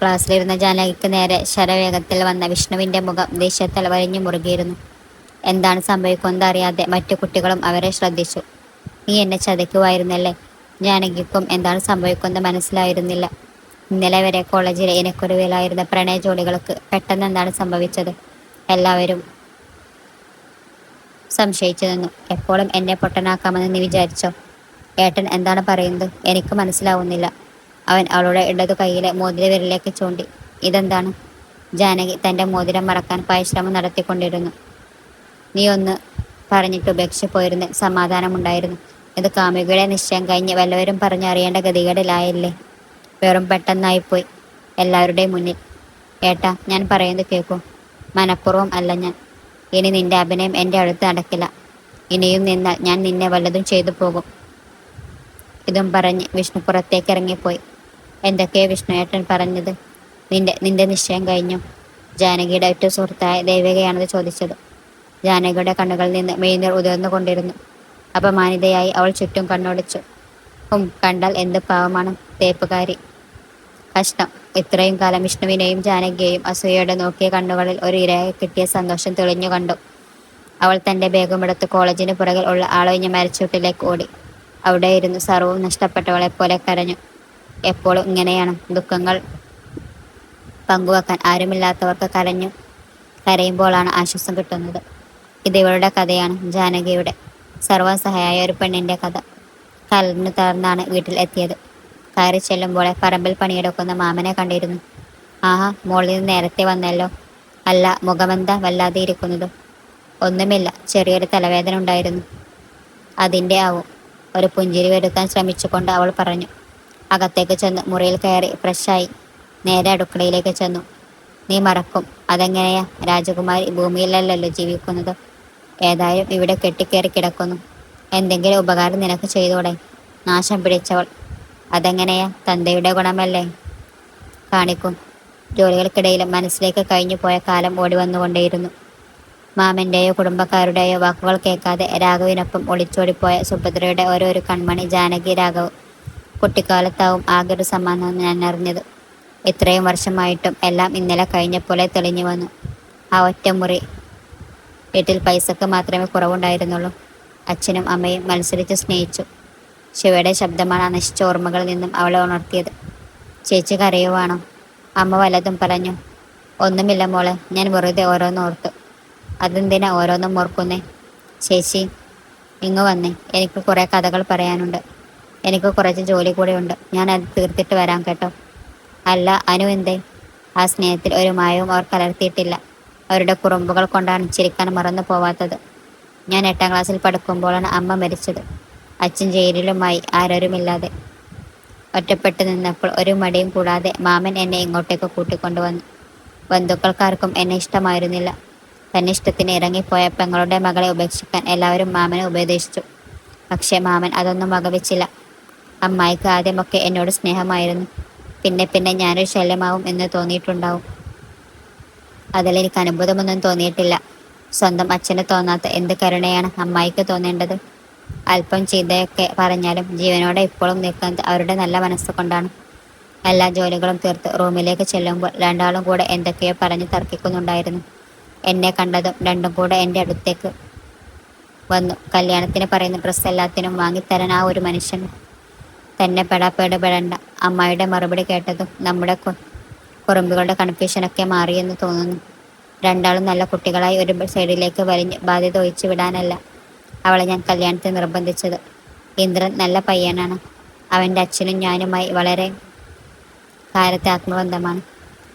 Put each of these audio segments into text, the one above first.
ക്ലാസ്സിലിരുന്ന ജാനകിക്ക് നേരെ ശരവേഗത്തിൽ വന്ന വിഷ്ണുവിന്റെ മുഖം ദേഷ്യത്താൽ വലിഞ്ഞു മുറുകിയിരുന്നു. എന്താണ് സംഭവിക്കുന്നത് അറിയാതെ മറ്റു കുട്ടികളും അവരെ ശ്രദ്ധിച്ചു. നീ എന്നെ ചതിക്കുമായിരുന്നല്ലേ ജാനകിക്കും എന്താണ് സംഭവിക്കുന്നത് മനസ്സിലായിരുന്നില്ല. ഇന്നലെ വരെ കോളേജിലെ ഇനക്കുരുവിലായിരുന്ന പ്രണയ ജോലികൾക്ക് പെട്ടെന്ന് എന്താണ് സംഭവിച്ചത്? എല്ലാവരും സംശയിച്ചു നിന്നു. എപ്പോഴും എന്നെ പൊട്ടനാക്കാമെന്ന് നീ വിചാരിച്ചോ? ഏട്ടൻ എന്താണ് പറയുന്നത്? എനിക്ക് മനസ്സിലാവുന്നില്ല. അവൻ അവളുടെ ഇടതു കൈയിലെ മോതിര വിരലിലേക്ക് ചൂണ്ടി. ഇതെന്താണ്? ജാനകി തന്റെ മോതിരം മറക്കാൻ പരിശ്രമം നടത്തിക്കൊണ്ടിരുന്നു. നീ ഒന്ന് പറഞ്ഞിട്ട് ഉപേക്ഷിച്ച് പോയിരുന്ന സമാധാനമുണ്ടായിരുന്നു. ഇത് കാമുകിയുടെ നിശ്ചയം കഴിഞ്ഞ് വല്ലവരും പറഞ്ഞറിയേണ്ട ഗതികേടിലായല്ലേ. വെറും പെട്ടെന്നായിപ്പോയി എല്ലാവരുടെയും മുന്നിൽ. ഏട്ടാ ഞാൻ പറയുന്നത് കേൾക്കൂ മനഃപൂർവം അല്ല ഞാൻ. ഇനി നിന്റെ അഭിനയം എന്റെ അടുത്ത് നടക്കില്ല. ഇനിയും നിന്നാൽ ഞാൻ നിന്നെ വല്ലതും ചെയ്തു പോകും. ഇതും പറഞ്ഞ് വിഷ്ണു പുറത്തേക്ക് ഇറങ്ങിപ്പോയി. എന്തൊക്കെയോ വിഷ്ണുയേട്ടൻ പറഞ്ഞത്? നിന്റെ നിന്റെ നിശ്ചയം കഴിഞ്ഞു. ജാനകിയുടെ ഏറ്റവും സുഹൃത്തായ ദേവികയാണത് ചോദിച്ചത്. ജാനകിയുടെ കണ്ണുകളിൽ നിന്ന് മെയ്നീർ ഉതിർന്നു കൊണ്ടിരുന്നു. അപമാനിതയായി അവൾ ചുറ്റും കണ്ണോടിച്ചു. ഉം കണ്ടാൽ എന്ത് പാവമാണ് തേപ്പുകാരി. കഷ്ടം ഇത്രയും കാലം വിഷ്ണുവിനെയും ജാനകിയെയും അസൂയയുടെ നോക്കിയ കണ്ണുകളിൽ ഒരു ഇരയെ കിട്ടിയ സന്തോഷം തെളിഞ്ഞു കണ്ടു. അവൾ തന്റെ ബേഗമെടുത്ത് കോളേജിന് പുറകിൽ ഉള്ള ആളൊഴിഞ്ഞ മരച്ചൂട്ടിലേക്ക് ഓടി. അവിടെ ഇരുന്ന് സർവവും നഷ്ടപ്പെട്ടവളെ പോലെ കരഞ്ഞു. എപ്പോഴും ഇങ്ങനെയാണ്. ദുഃഖങ്ങൾ പങ്കുവെക്കാൻ ആരുമില്ലാത്തവർക്ക് കരഞ്ഞു കരയുമ്പോഴാണ് ആശ്വാസം കിട്ടുന്നത്. ഇത് ഇവളുടെ കഥയാണ് ജാനകിയുടെ സർവസഹായ ഒരു പെണ്ണിന്റെ കഥ. കലർന്നു തളർന്നാണ് വീട്ടിൽ എത്തിയത്. കയറി ചെല്ലുമ്പോളെ പറമ്പിൽ പണിയെടുക്കുന്ന മാമനെ കണ്ടിരുന്നു. ആഹാ മോളിൽ നേരത്തെ വന്നല്ലോ. അല്ല മുഖമെന്താ വല്ലാതെ ഇരിക്കുന്നത്? ഒന്നുമില്ല ചെറിയൊരു തലവേദന ഉണ്ടായിരുന്നു. അതിന്റെ ആവും. ഒരു പുഞ്ചിരി വരുത്താൻ ശ്രമിച്ചുകൊണ്ട് അവൾ പറഞ്ഞു. അകത്തേക്ക് ചെന്ന്. മുറിയിൽ കയറി ഫ്രഷായി നേരെ അടുക്കളയിലേക്ക് ചെന്നു. നീ മറക്കും. അതെങ്ങനെയാ? രാജകുമാരി ഭൂമിയിലല്ലല്ലോ ജീവിക്കുന്നത്. ഏതായാലും ഇവിടെ കെട്ടിക്കേറി കിടക്കുന്നു. എന്തെങ്കിലും ഉപകാരം നിനക്ക് ചെയ്തൂടെ? നാശം പിടിച്ചവൾ. അതെങ്ങനെയാ? തന്തയുടെ ഗുണമല്ലേ? കാണിക്കും. ജോലികൾക്കിടയിലും മനസ്സിലേക്ക് കഴിഞ്ഞു പോയ കാലം ഓടി വന്നുകൊണ്ടേയിരുന്നു. മാമന്റെയോ കുടുംബക്കാരുടെയോ വാക്കുകൾ കേൾക്കാതെ രാഘവിനൊപ്പം ഒളിച്ചോടിപ്പോയ സുഭദ്രയുടെ ഓരോരു കൺമണി ജാനകി രാഘവ് കുട്ടിക്കാലത്താവും ആകെ ഒരു സമാധാനം ഞാൻ അറിഞ്ഞത്. ഇത്രയും വർഷമായിട്ടും എല്ലാം ഇന്നലെ കഴിഞ്ഞ പോലെ തെളിഞ്ഞു വന്നു. ആ ഒറ്റമുറി വീട്ടിൽ പൈസക്ക് മാത്രമേ കുറവുണ്ടായിരുന്നുള്ളൂ. അച്ഛനും അമ്മയും മത്സരിച്ച് സ്നേഹിച്ചു. ശിവയുടെ ശബ്ദമാണ് ആ നശിച്ച ഓർമ്മകളിൽ നിന്നും അവളെ ഉണർത്തിയത്. ചേച്ചി കരയുവാണോ? അമ്മ വല്ലതും പറഞ്ഞു ഒന്നുമില്ല മോളെ ഞാൻ വെറുതെ ഓരോന്ന് ഓർത്തു. അതെന്തിനാ ഓരോന്നും ഓർക്കുന്നേ? ചേച്ചി ഇങ്ങ് വന്നേ. എനിക്ക് കുറേ കഥകൾ പറയാനുണ്ട്. എനിക്ക് കുറച്ച് ജോലി കൂടെ ഉണ്ട്. ഞാൻ അത് തീർത്തിട്ട് വരാം കേട്ടോ. അല്ല അനു എന്തേ? ആ സ്നേഹത്തിൽ ഒരു മായവും അവർ കലർത്തിയിട്ടില്ല. അവരുടെ കുറുമ്പുകൾ കൊണ്ടാണ് ചിരിക്കാൻ മറന്നു പോവാത്തത്. ഞാൻ എട്ടാം ക്ലാസ്സിൽ പഠിക്കുമ്പോഴാണ് അമ്മ മരിച്ചത്. അച്ഛൻ ജയിലിലുമായി ആരോരുമില്ലാതെ ഒറ്റപ്പെട്ട് നിന്നപ്പോൾ ഒരു മടിയും കൂടാതെ മാമൻ എന്നെ ഇങ്ങോട്ടേക്ക് കൂട്ടിക്കൊണ്ടുവന്നു ബന്ധുക്കൾക്കാർക്കും എന്നെ ഇഷ്ടമായിരുന്നില്ല. തന്നെ ഇഷ്ടത്തിന് ഇറങ്ങിപ്പോയ പെങ്ങളുടെ മകളെ ഉപേക്ഷിക്കാൻ എല്ലാവരും മാമനെ ഉപദേശിച്ചു. പക്ഷേ മാമൻ അതൊന്നും വകവെച്ചില്ല. അമ്മായിക്ക് ആദ്യമൊക്കെ എന്നോട് സ്നേഹമായിരുന്നു. പിന്നെ പിന്നെ ഞാനൊരു ശല്യമാവും എന്ന് തോന്നിയിട്ടുണ്ടാവും. അതിലെനിക്ക് അനുഭൂതമൊന്നും തോന്നിയിട്ടില്ല. സ്വന്തം അച്ഛന് തോന്നാത്ത എന്ത് കരുണയാണ് അമ്മായിക്ക് തോന്നേണ്ടത്? അല്പം ചീത്തയൊക്കെ പറഞ്ഞാലും ജീവനോടെ ഇപ്പോഴും നിൽക്കുന്നത് അവരുടെ നല്ല മനസ്സ് കൊണ്ടാണ്. എല്ലാ ജോലികളും തീർത്ത് റൂമിലേക്ക് ചെല്ലുമ്പോൾ രണ്ടാളും കൂടെ എന്തൊക്കെയോ പറഞ്ഞ് തർക്കിക്കുന്നുണ്ടായിരുന്നു. എന്നെ കണ്ടതും രണ്ടും കൂടെ എന്റെ അടുത്തേക്ക് വന്നു. കല്യാണത്തിന് പറയുന്ന ഡ്രസ്സ് എല്ലാത്തിനും വാങ്ങിത്തരാൻ ആ ഒരു മനുഷ്യൻ തന്നെ പെടാപ്പേട് പെടണ്ട അമ്മായിയുടെ മറുപടി കേട്ടതും നമ്മുടെ കുറുമ്പുകളുടെ കൺഫ്യൂഷനൊക്കെ മാറിയെന്ന് തോന്നുന്നു. രണ്ടാളും നല്ല കുട്ടികളായി ഒരു സൈഡിലേക്ക് വലിഞ്ഞ് ബാധ്യത ഒഴിച്ചു വിടാനല്ല അവളെ ഞാൻ കല്യാണത്തിന് നിർബന്ധിച്ചത്. ഇന്ദ്രൻ നല്ല പയ്യനാണ്. അവന്റെ അച്ഛനും ഞാനുമായി വളരെ കാലത്തെ ആത്മബന്ധമാണ്.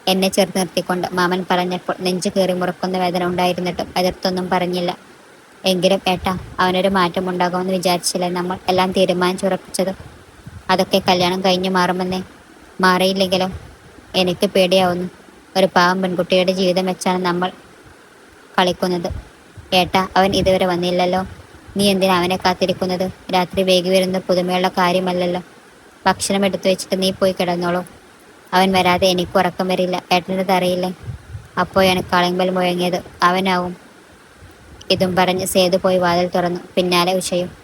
എന്നെ ചേർത്ത് നിർത്തിക്കൊണ്ട് മാമൻ പറഞ്ഞപ്പോൾ നെഞ്ചു കയറി മുറക്കുന്ന വേദന ഉണ്ടായിരുന്നിട്ടും എതിർത്തൊന്നും പറഞ്ഞില്ല. എങ്കിലും ഏട്ടാ അവനൊരു മാറ്റം ഉണ്ടാകുമെന്ന് വിചാരിച്ചില്ല നമ്മൾ എല്ലാം തീരുമാനിച്ചുറപ്പിച്ചത്? അതൊക്കെ കല്യാണം കഴിഞ്ഞു മാറുമെന്നേ. മാറിയില്ലെങ്കിലോ? എനിക്ക് പേടിയാവുന്നു. ഒരു പാവം പെൺകുട്ടിയുടെ ജീവിതം വെച്ചാണ് നമ്മൾ കളിക്കുന്നത്. ഏട്ടാ അവൻ ഇതുവരെ വന്നില്ലല്ലോ. നീ എന്തിനാ അവനെ കാത്തിരിക്കുന്നത്? രാത്രി വൈകി വരുന്ന പുതുമയുള്ള കാര്യമല്ലല്ലോ. ഭക്ഷണം എടുത്തു വെച്ചിട്ട് നീ പോയി കിടന്നോളൂ. അവൻ വരാതെ എനിക്ക് ഉറക്കം വരില്ല. ഏട്ടനത് അറിയില്ലേ? അപ്പോഴാണ് കളങ്കൽ മുഴങ്ങിയത്. അവനാവും. ഇതും പറഞ്ഞ് സേതു പോയി വാതിൽ തുറന്നു. പിന്നാലെ ഉഷയും.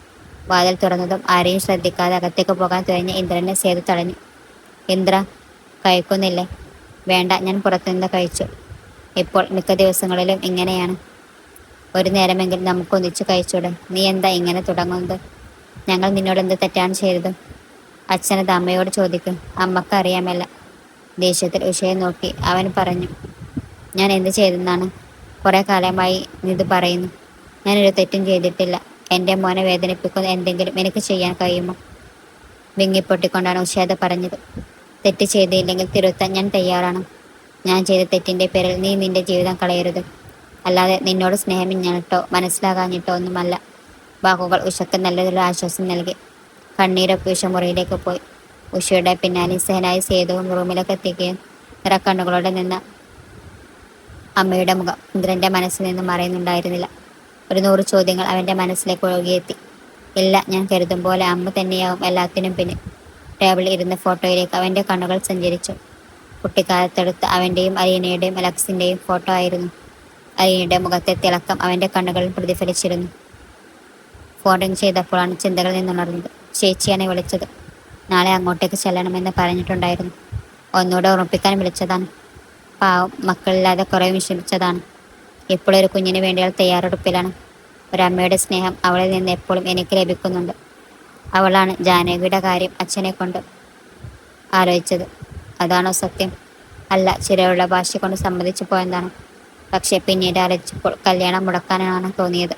വാതിൽ തുറന്നതും ആരെയും ശ്രദ്ധിക്കാതെ അകത്തേക്ക് പോകാൻ തുഴഞ്ഞ ഇന്ദ്രനെ സേതു തടഞ്ഞു. ഇന്ദ്ര കഴിക്കുന്നില്ലേ? വേണ്ട ഞാൻ പുറത്തുനിന്ന് കഴിച്ചു. ഇപ്പോൾ മിക്ക ദിവസങ്ങളിലും ഇങ്ങനെയാണ്. ഒരു നേരമെങ്കിലും നമുക്കൊന്നിച്ച് കഴിച്ചൂടെ? നീ എന്താ ഇങ്ങനെ തുടങ്ങുന്നത്? ഞങ്ങൾ നിന്നോട് എന്ത് തെറ്റാണ് ചെയ്തത്? അച്ഛനത് അമ്മയോട് ചോദിക്കും. അമ്മയ്ക്ക് അറിയാമല്ല. ദേഷ്യത്തിൽ ഉഷയെ നോക്കി അവൻ പറഞ്ഞു ഞാൻ എന്ത് ചെയ്തെന്നാണ്? കുറേ കാലമായി ഇത് പറയുന്നു. ഞാനൊരു തെറ്റും ചെയ്തിട്ടില്ല. എന്റെ മോനെ വേദനിപ്പിക്കുന്ന എന്തെങ്കിലും എനിക്ക് ചെയ്യാൻ കഴിയുമോ? വിങ്ങിപ്പൊട്ടിക്കൊണ്ടാണ് ഉഷേദ പറഞ്ഞത്. തെറ്റ് ചെയ്തില്ലെങ്കിൽ തിരുത്താൻ ഞാൻ തയ്യാറാണ്. ഞാൻ ചെയ്ത തെറ്റിന്റെ പേരിൽ നീ നിന്റെ ജീവിതം കളയരുത്. അല്ലാതെ നിന്നോട് സ്നേഹമിഞ്ഞിട്ടോ മനസ്സിലാകാഞ്ഞിട്ടോ ഒന്നുമല്ല. വാക്കുകൾ ഉഷക്ക് നല്ലതൊരു ആശ്വാസം നൽകി. കണ്ണീരൊക്കെ ഉഷ മുറിയിലേക്ക് പോയി. ഉഷയുടെ പിന്നാലെ സേനായി സേതുവും റൂമിലേക്ക് എത്തിക്കുകയും നിറക്കണ്ണുകളോടെ നിന്ന അമ്മയുടെ മുഖം ഇന്ദ്രന്റെ മനസ്സിൽ നിന്ന് മറയുന്നുണ്ടായിരുന്നില്ല. ഒരു നൂറ് ചോദ്യങ്ങൾ അവന്റെ മനസ്സിലേക്ക് ഒഴുകിയെത്തി. ഇല്ല ഞാൻ കരുതും പോലെ അമ്മ തന്നെയാവും എല്ലാത്തിനും പിന്നെ ടേബിളിൽ ഇരുന്ന ഫോട്ടോയിലേക്ക് അവന്റെ കണ്ണുകൾ സഞ്ചരിച്ചു. കുട്ടിക്കാലത്തെടുത്ത് അവന്റെയും അലീനയുടെയും അലക്സിന്റെയും ഫോട്ടോ ആയിരുന്നു. അലീനയുടെ മുഖത്തെ തിളക്കം അവന്റെ കണ്ണുകളിൽ പ്രതിഫലിച്ചിരുന്നു. ഫോണിങ് ചെയ്തപ്പോഴാണ് ചിന്തകളിൽ നിന്നുണർന്നത്. ചേച്ചിയാണ് വിളിച്ചത്. നാളെ അങ്ങോട്ടേക്ക് ചെല്ലണമെന്ന് പറഞ്ഞിട്ടുണ്ടായിരുന്നു. ഒന്നുകൂടെ ഉറപ്പിക്കാൻ വിളിച്ചതാണ്. പാവം മക്കളില്ലാതെ കുറേ വിഷമിച്ചതാണ്. ഇപ്പോഴൊരു കുഞ്ഞിന് വേണ്ടി അവൾ തയ്യാറെടുപ്പിലാണ്. ഒരമ്മയുടെ സ്നേഹം അവളിൽ നിന്ന് എപ്പോഴും എനിക്ക് ലഭിക്കുന്നുണ്ട്. അവളാണ് ജാനകിയുടെ കാര്യം അച്ഛനെ കൊണ്ട് ആലോചിച്ചത്. അതാണോ സത്യം? അല്ല ചിലവുള്ള ഭാഷ കൊണ്ട് സമ്മതിച്ചു പോയതാണ് പക്ഷേ പിന്നീട് ആലോചിച്ചപ്പോൾ കല്യാണം മുടക്കാനാണ് തോന്നിയത്.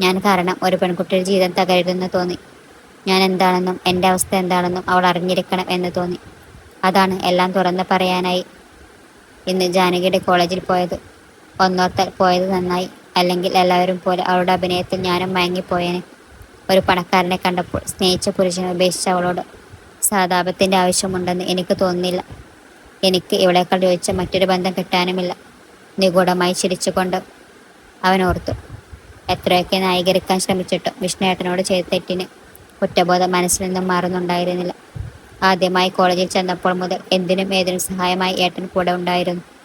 ഞാൻ കാരണം ഒരു പെൺകുട്ടിയുടെ ജീവിതം തകരുതെന്ന് തോന്നി. ഞാൻ എന്താണെന്നും എന്റെ അവസ്ഥ എന്താണെന്നും അവൾ അറിഞ്ഞിരിക്കണം എന്ന് തോന്നി. അതാണ് എല്ലാം തുറന്ന് പറയാനായി ഇന്ന് ജാനകിയുടെ കോളേജിൽ പോയത്. ഒന്നോർത്താൽ പോയത് നന്നായി. അല്ലെങ്കിൽ എല്ലാവരും പോലെ അവളുടെ അഭിനയത്തിൽ ഞാനും മയങ്ങിപ്പോയേനെ. ഒരു പണക്കാരനെ കണ്ടപ്പോൾ സ്നേഹിച്ച പുരുഷനെ ഉപേക്ഷിച്ച അവളോട് സാതാപത്തിന്റെ ആവശ്യമുണ്ടെന്ന് എനിക്ക് തോന്നുന്നില്ല. എനിക്ക് ഇവളേക്കാൾ ചോദിച്ച മറ്റൊരു ബന്ധം കിട്ടാനുമില്ല. നിഗൂഢമായി ചിരിച്ചുകൊണ്ട് അവൻ ഓർത്തു എത്രയൊക്കെ ന്യായീകരിക്കാൻ ശ്രമിച്ചിട്ടും വിഷ്ണുയേട്ടനോട് ചെയ്ത തെറ്റിന് കുറ്റബോധം മനസ്സിൽ നിന്നും മാറുന്നുണ്ടായിരുന്നില്ല. ആദ്യമായി കോളേജിൽ ചെന്നപ്പോൾ മുതൽ എന്തിനും ഏതിനും സഹായമായി ഏട്ടൻ കൂടെ ഉണ്ടായിരുന്നു.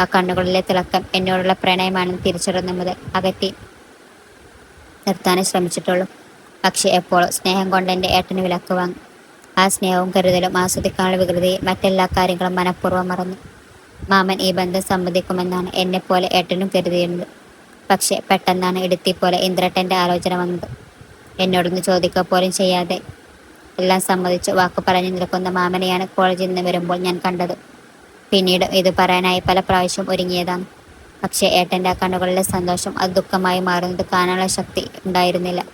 ആ കണ്ണുകളിലെ തിളക്കം എന്നോടുള്ള പ്രണയമാണെന്ന് തിരിച്ചറിഞ്ഞ മുതൽ അകറ്റി നിർത്താനേ ശ്രമിച്ചിട്ടുള്ളൂ. പക്ഷേ എപ്പോഴും സ്നേഹം കൊണ്ട് എന്റെ ഏട്ടന് വിലക്ക് വാങ്ങി. ആ സ്നേഹവും കരുതലും ആസ്വദിക്കാനുള്ള വികൃതി മറ്റെല്ലാ കാര്യങ്ങളും മനഃപൂർവം മറന്നു. മാമൻ ഈ ബന്ധം സമ്മതിക്കുമെന്നാണ് എന്നെപ്പോലെ ഏട്ടനും കരുതിയിരുന്നത്. പക്ഷേ പെട്ടെന്നാണ് ഇടുത്തി പോലെ ഇന്ദ്രട്ടന്റെ ആലോചന വന്നത്. എന്നോടൊന്ന് ചോദിക്കുക പോലും ചെയ്യാതെ എല്ലാം സമ്മതിച്ച് വാക്ക് പറഞ്ഞു നിൽക്കുന്ന മാമനെയാണ് കോളേജിൽ നിന്ന് വരുമ്പോൾ ഞാൻ കണ്ടത്. പിന്നീട് ഇത് പറയാനായി പല പ്രാവശ്യം ഒരുങ്ങിയതാണ്. പക്ഷേ ഏട്ടന്റെ കണ്ണുകളിലെ സന്തോഷം അത് ദുഃഖമായി മാറുന്നത് കാണാനുള്ള ശക്തി ഉണ്ടായിരുന്നില്ല.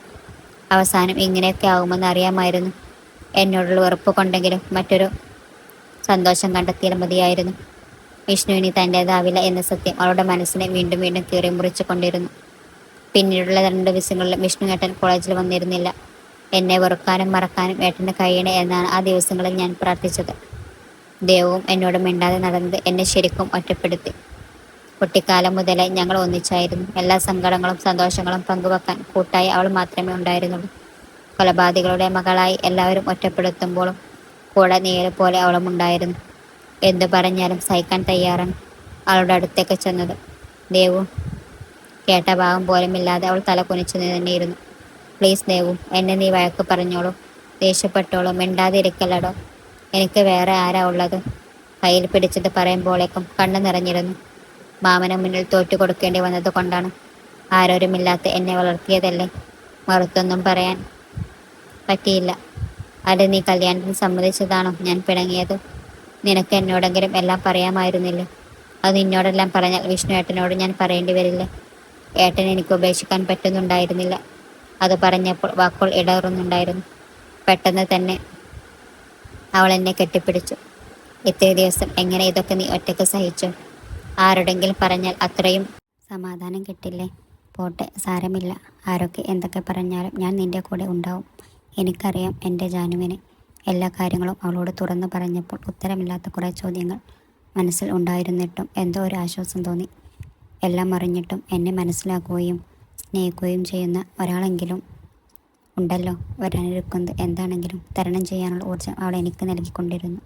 അവസാനം ഇങ്ങനെയൊക്കെ ആകുമെന്ന് അറിയാമായിരുന്നു. എന്നോടുള്ള ഉറപ്പ് കൊണ്ടെങ്കിലും മറ്റൊരു സന്തോഷം കണ്ടെത്തിയാൽ മതിയായിരുന്നു. വിഷ്ണു ഇനി തന്റേതാവില്ല എന്ന സത്യം അവളുടെ മനസ്സിനെ വീണ്ടും വീണ്ടും കീറി മുറിച്ചു കൊണ്ടിരുന്നു. പിന്നീടുള്ള രണ്ട് ദിവസങ്ങളിലും വിഷ്ണു ഏട്ടൻ കോളേജിൽ വന്നിരുന്നില്ല. എന്നെ വെറുക്കാനും മറക്കാനും ഏട്ടന് കഴിയണേ എന്നാണ് ആ ദിവസങ്ങളിൽ ഞാൻ പ്രാർത്ഥിച്ചത്. ദൈവവും എന്നോട് മിണ്ടാതെ നടന്നത് എന്നെ ശരിക്കും ഒറ്റപ്പെടുത്തി. കുട്ടിക്കാലം മുതലേ ഞങ്ങൾ ഒന്നിച്ചായിരുന്നു. എല്ലാ സങ്കടങ്ങളും സന്തോഷങ്ങളും പങ്കുവെക്കാൻ കൂട്ടായി അവൾ മാത്രമേ ഉണ്ടായിരുന്നുള്ളൂ. കൊലപാതകളുടെ മകളായി എല്ലാവരും ഒറ്റപ്പെടുത്തുമ്പോഴും കൂടെ നേരെ പോലെ അവളും ഉണ്ടായിരുന്നു. എന്തു പറഞ്ഞാലും സഹിക്കാൻ തയ്യാറാണ് അവളുടെ അടുത്തേക്ക് ചെന്നത്. ദേവു കേട്ട ഭാഗം പോലുമില്ലാതെ അവൾ തല കുനിച്ചു തന്നെയിരുന്നു പ്ലീസ് ദേവു എന്നെ നീ വഴക്ക് പറഞ്ഞോളൂ. ദേഷ്യപ്പെട്ടോളൂ. മിണ്ടാതിരിക്കല്ലടോ. എനിക്ക് വേറെ ആരാ ഉള്ളത്? കയ്യിൽ പിടിച്ചത് പറയുമ്പോഴേക്കും കണ്ണു നിറഞ്ഞിരുന്നു. മാമന മുന്നിൽ തോറ്റു കൊടുക്കേണ്ടി വന്നത് കൊണ്ടാണ്. ആരോരുമില്ലാത്ത എന്നെ വളർത്തിയതല്ലേ? മറുത്തൊന്നും പറയാൻ പറ്റിയില്ല. അത് നീ കല്യാണത്തിന് സമ്മതിച്ചതാണോ ഞാൻ പിണങ്ങിയത്? നിനക്ക് എന്നോടെങ്കിലും എല്ലാം പറയാമായിരുന്നില്ലേ? അത് നിന്നോടെല്ലാം പറഞ്ഞാൽ വിഷ്ണു ഏട്ടനോട് ഞാൻ പറയേണ്ടി വരില്ലേ? ഏട്ടൻ എനിക്ക് ഉപേക്ഷിക്കാൻ പറ്റുന്നുണ്ടായിരുന്നില്ല. അത് പറഞ്ഞപ്പോൾ വാക്കുകൾ ഇടറുന്നുണ്ടായിരുന്നു. പെട്ടെന്ന് തന്നെ അവൾ എന്നെ കെട്ടിപ്പിടിച്ചു. ഇത്രയും ദിവസം എങ്ങനെ ഇതൊക്കെ നീ ഒറ്റയ്ക്ക് സഹിച്ചു? ആരോടെങ്കിലും പറഞ്ഞാൽ അത്രയും സമാധാനം കിട്ടില്ലേ? പോട്ടെ സാരമില്ല. ആരൊക്കെ എന്തൊക്കെ പറഞ്ഞാലും ഞാൻ നിന്റെ കൂടെ ഉണ്ടാവും. എനിക്കറിയാം എന്റെ ജാനുവിനെ എല്ലാ കാര്യങ്ങളും അവളോട് തുറന്നു പറഞ്ഞപ്പോൾ ഉത്തരമില്ലാത്ത കുറേ ചോദ്യങ്ങൾ മനസ്സിൽ ഉണ്ടായിരുന്നിട്ടും എന്തോ ഒരു ആശ്വാസം തോന്നി. എല്ലാം അറിഞ്ഞിട്ടും എന്നെ മനസ്സിലാക്കുകയും സ്നേഹിക്കുകയും ചെയ്യുന്ന ഒരാളെങ്കിലും ഉണ്ടല്ലോ. വരാനിരിക്കുന്നത്. എന്താണെങ്കിലും തരണം ചെയ്യാനുള്ള ഊർജം അവൾ എനിക്ക് നൽകിക്കൊണ്ടിരുന്നു.